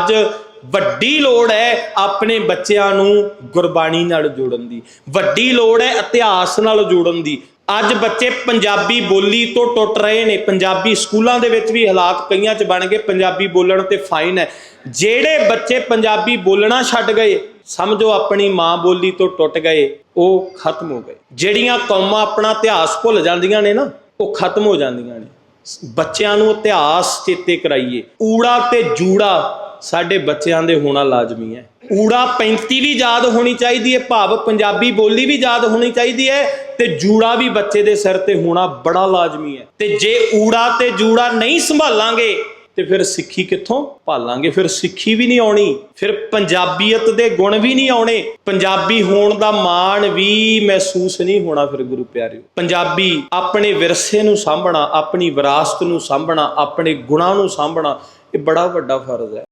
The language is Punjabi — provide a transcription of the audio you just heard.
ਅੱਜ ਵੱਡੀ ਲੋੜ ਹੈ ਆਪਣੇ ਬੱਚਿਆਂ ਨੂੰ ਗੁਰਬਾਣੀ ਨਾਲ ਜੋੜਨ ਦੀ। ਵੱਡੀ ਲੋੜ ਹੈ ਇਤਿਹਾਸ ਨਾਲ ਜੋੜਨ ਦੀ। ਅੱਜ ਬੱਚੇ ਪੰਜਾਬੀ ਬੋਲੀ ਤੋਂ ਟੁੱਟ ਰਹੇ ਨੇ। ਪੰਜਾਬੀ ਸਕੂਲਾਂ ਦੇ ਵਿੱਚ ਵੀ ਹਾਲਾਤ ਕਈਆਂ 'ਚ ਬਣ ਗਏ। ਪੰਜਾਬੀ ਬੋਲਣ ਤੇ ਫਾਈਨ ਹੈ। ਜਿਹੜੇ ਬੱਚੇ ਪੰਜਾਬੀ ਬੋਲਣਾ ਛੱਡ ਗਏ, ਸਮਝੋ ਆਪਣੀ ਮਾਂ ਬੋਲੀ ਤੋਂ ਟੁੱਟ ਗਏ, ਉਹ ਖਤਮ ਹੋ ਗਏ। ਜਿਹੜੀਆਂ ਕੌਮਾਂ ਆਪਣਾ ਇਤਿਹਾਸ ਭੁੱਲ ਜਾਂਦੀਆਂ ਨੇ ਨਾ, ਉਹ ਖਤਮ ਹੋ ਜਾਂਦੀਆਂ ਨੇ। ਬੱਚਿਆਂ ਨੂੰ ਇਤਿਹਾਸ ਚੇਤੇ ਕਰਾਈਏ। ਊੜਾ ਤੇ ਜੂੜਾ ਸਾਡੇ ਬੱਚਿਆਂ ਦੇ ਹੋਣਾ ਲਾਜ਼ਮੀ ਹੈ। ਊੜਾ 35 ਵੀ ਯਾਦ ਹੋਣੀ ਚਾਹੀਦੀ ਹੈ, ਭਾਵ ਪੰਜਾਬੀ ਬੋਲੀ ਵੀ ਯਾਦ ਹੋਣੀ ਚਾਹੀਦੀ ਹੈ ਤੇ ਜੂੜਾ ਵੀ ਬੱਚੇ ਦੇ ਸਿਰ ਤੇ ਹੋਣਾ ਬੜਾ ਲਾਜ਼ਮੀ ਹੈ। ਤੇ ਜੇ ਊੜਾ ਤੇ ਜੂੜਾ ਨਹੀਂ ਸੰਭਾਲਾਂਗੇ, ਤੇ ਫਿਰ ਸਿੱਖੀ ਕਿੱਥੋਂ ਭਾਲਾਂਗੇ? ਫਿਰ ਸਿੱਖੀ ਵੀ ਨਹੀਂ ਆਉਣੀ, ਫਿਰ ਪੰਜਾਬੀਅਤ ਦੇ ਗੁਣ ਵੀ ਨਹੀਂ ਆਉਣੇ। ਪੰਜਾਬੀ ਹੋਣ ਦਾ ਮਾਣ ਵੀ ਮਹਿਸੂਸ ਨਹੀਂ ਹੋਣਾ ਫਿਰ ਗੁਰੂ ਪਿਆਰਿਓ। ਪੰਜਾਬੀ ਆਪਣੇ ਵਿਰਸੇ ਨੂੰ ਸਾਂਭਣਾ, ਆਪਣੀ ਵਿਰਾਸਤ ਨੂੰ ਸਾਂਭਣਾ, ਆਪਣੇ ਗੁਣਾਂ ਨੂੰ ਸਾਂਭਣਾ, ਇਹ ਬੜਾ ਵੱਡਾ ਫਰਜ਼ ਹੈ।